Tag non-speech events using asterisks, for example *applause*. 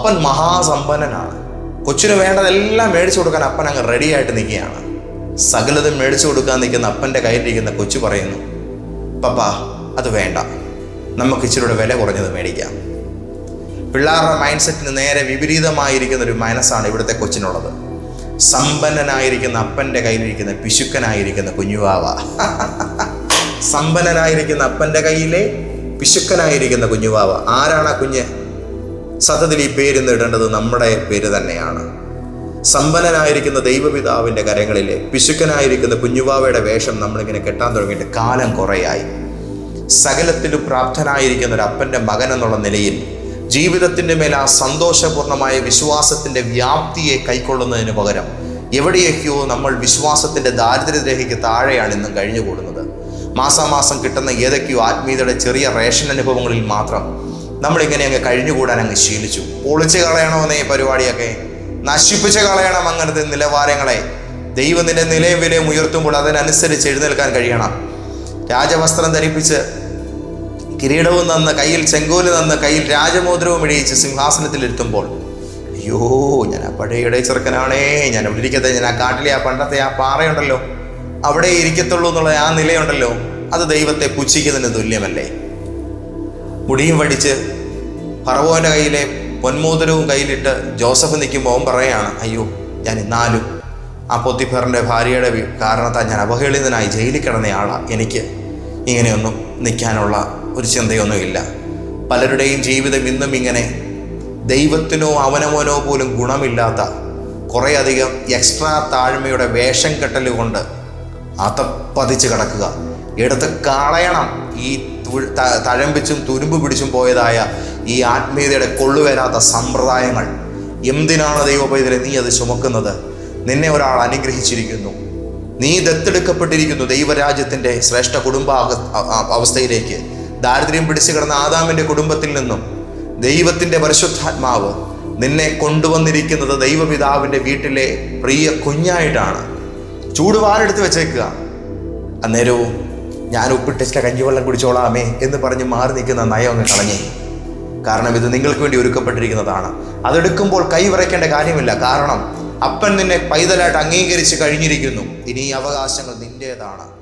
അപ്പൻ മഹാസമ്പന്നനാണ്. കൊച്ചിന് വേണ്ടതെല്ലാം മേടിച്ചു കൊടുക്കാൻ അപ്പൻ അങ്ങ് റെഡി ആയിട്ട് നിൽക്കുകയാണ്. സകലതും മേടിച്ചു കൊടുക്കാൻ നിൽക്കുന്ന അപ്പന്റെ കയ്യിലിരിക്കുന്ന കൊച്ചു പറയുന്നു പപ്പാ അത് വേണ്ട. നമുക്ക് ഇച്ചിരിയുടെ വില കുറഞ്ഞത് മേടിക്കാം. പിള്ളേരുടെ മൈൻഡ് സെറ്റിന് നേരെ വിപരീതമായിരിക്കുന്ന ഒരു മനസ്സാണ് ഇവിടുത്തെ കൊച്ചിനുള്ളത്. സമ്പന്നനായിരിക്കുന്ന അപ്പന്റെ കയ്യിലിരിക്കുന്ന പിശുക്കനായിരിക്കുന്ന കുഞ്ഞുവാവ. *laughs* സമ്പന്നനായിരിക്കുന്ന അപ്പന്റെ കയ്യിലെ പിശുക്കനായിരിക്കുന്ന കുഞ്ഞുവാവ. ആരാണ് ആ കുഞ്ഞ്? സത്യത്തിൽ ഈ പേര് ഇടേണ്ടത് നമ്മുടെ പേര് തന്നെയാണ്. സമ്പന്നനായിരിക്കുന്ന ദൈവപിതാവിന്റെ കരങ്ങളിലെ പിശുക്കനായിരിക്കുന്ന കുഞ്ഞുവാവയുടെ വേഷം നമ്മളിങ്ങനെ കെട്ടാൻ തുടങ്ങിയിട്ട് കാലം കുറയായി. സകലത്തിലും പ്രാപ്തനായിരിക്കുന്ന ഒരു അപ്പന്റെ മകൻ എന്നുള്ള നിലയിൽ ജീവിതത്തിന്റെ മേൽ ആ സന്തോഷപൂർണമായ വിശ്വാസത്തിന്റെ വ്യാപ്തിയെ കൈക്കൊള്ളുന്നതിന് പകരം എവിടെയൊക്കെയോ നമ്മൾ വിശ്വാസത്തിന്റെ ദാരിദ്ര്യരേഖയ്ക്ക് താഴെയാണ് ഇന്നും കഴിഞ്ഞുകൂടുന്നത്. മാസാമാസം കിട്ടുന്ന ഏതൊക്കെയോ ആത്മീയതയുടെ ചെറിയ റേഷൻ അനുഭവങ്ങളിൽ മാത്രം നമ്മളിങ്ങനെ അങ്ങ് കഴിഞ്ഞുകൂടാൻ അങ്ങ് ശീലിച്ചു. പൊളിച്ച് കളയണമെന്നേ ഈ പരിപാടിയൊക്കെ? നശിപ്പിച്ച് കളയണം അങ്ങനത്തെ നിലവാരങ്ങളെ. ദൈവം നിന്റെ നിലയും വിലയും ഉയർത്തുമ്പോൾ അതിനനുസരിച്ച് എഴുന്നേൽക്കാൻ കഴിയണം. രാജവസ്ത്രം ധരിപ്പിച്ച് കിരീടവും നന്ന് കയ്യിൽ ചെങ്കോൽ നന്ന് കയ്യിൽ രാജമോദ്രവും സിംഹാസനത്തിൽ സിംഹാസനത്തിലിരുത്തുമ്പോൾ അയ്യോ ഞാൻ ആ പഴയ ഇടയ ചെറുക്കനാണേ. ഞാൻ അവിടെ ഇരിക്കത്തെ ഞാൻ ആ കാട്ടിലെ ആ പണ്ടത്തെ ആ പാറയുണ്ടല്ലോ. അവിടെ ഇരിക്കത്തുള്ളൂ എന്നുള്ള ആ നിലയുണ്ടല്ലോ. അത് ദൈവത്തെ പുച്ഛിക്കുന്നതിന് തുല്യമല്ലേ? മുടിയും വടിച്ച് ഫറവോന്റെ കയ്യിലെ പൊന്മോതിരവും കയ്യിലിട്ട് ജോസഫ് നിൽക്കുമ്പോൾ അവൻ പറയാണ് അയ്യോ ഞാൻ ഇന്നാലും ആ പൊത്തിഫറിന്റെ ഭാര്യയുടെ കാരണത്താൽ ഞാൻ അവഹേളിതനായി ജയിലിൽ കിടന്നയാളാണ് എനിക്ക് ഇങ്ങനെയൊന്നും നിൽക്കാനുള്ള ഒരു ചിന്തയൊന്നുമില്ല. പലരുടെയും ജീവിതം ഇന്നും ഇങ്ങനെ ദൈവത്തിനോ അവനവനോ പോലും ഗുണമില്ലാത്ത കുറേയധികം എക്സ്ട്രാ താഴ്മയുടെ വേഷം കെട്ടലുകൊണ്ട് അതപ്പതിച്ച് കിടക്കുക. എടുത്ത് കളയണം. ഈ തഴമ്പിച്ചും തുരുമ്പ് പിടിച്ചും പോയതായ ഈ ആത്മീയതയുടെ കൊള്ളുവരാത്ത സമ്പ്രദായങ്ങൾ. എന്തിനാണ് ദൈവപൈതലെ നീ അത് ചുമക്കുന്നത്? നിന്നെ ഒരാൾ അനുഗ്രഹിച്ചിരിക്കുന്നു. നീ ദത്തെടുക്കപ്പെട്ടിരിക്കുന്നു ദൈവരാജ്യത്തിന്റെ ശ്രേഷ്ഠ കുടുംബ അവസ്ഥയിലേക്ക്. ദാരിദ്ര്യം പിടിച്ചു കിടന്ന ആദാമിന്റെ കുടുംബത്തിൽ നിന്നും ദൈവത്തിന്റെ പരിശുദ്ധാത്മാവ് നിന്നെ കൊണ്ടുവന്നിരിക്കുന്നത് ദൈവപിതാവിന്റെ വീട്ടിലെ പ്രിയ കുഞ്ഞായിട്ടാണ്. ചൂടുവാരെടുത്ത് വെച്ചേക്കുക. അന്നേരവും ഞാൻ ഉപ്പിട്ടിച്ച കഞ്ഞിവെള്ളം കുടിച്ചോളാമേ എന്ന് പറഞ്ഞ് മാറി നിൽക്കുന്ന നയം അങ്ങ് കളഞ്ഞേ. കാരണം ഇത് നിങ്ങൾക്ക് വേണ്ടി ഒരുക്കപ്പെട്ടിരിക്കുന്നതാണ്. അതെടുക്കുമ്പോൾ കൈ വിറയ്ക്കേണ്ട കാര്യമില്ല. കാരണം അപ്പൻ നിന്നെ പൈതലായിട്ട് അംഗീകരിച്ച് കഴിഞ്ഞിരിക്കുന്നു. ഇനി ഈ അവകാശങ്ങൾ നിന്റേതാണ്.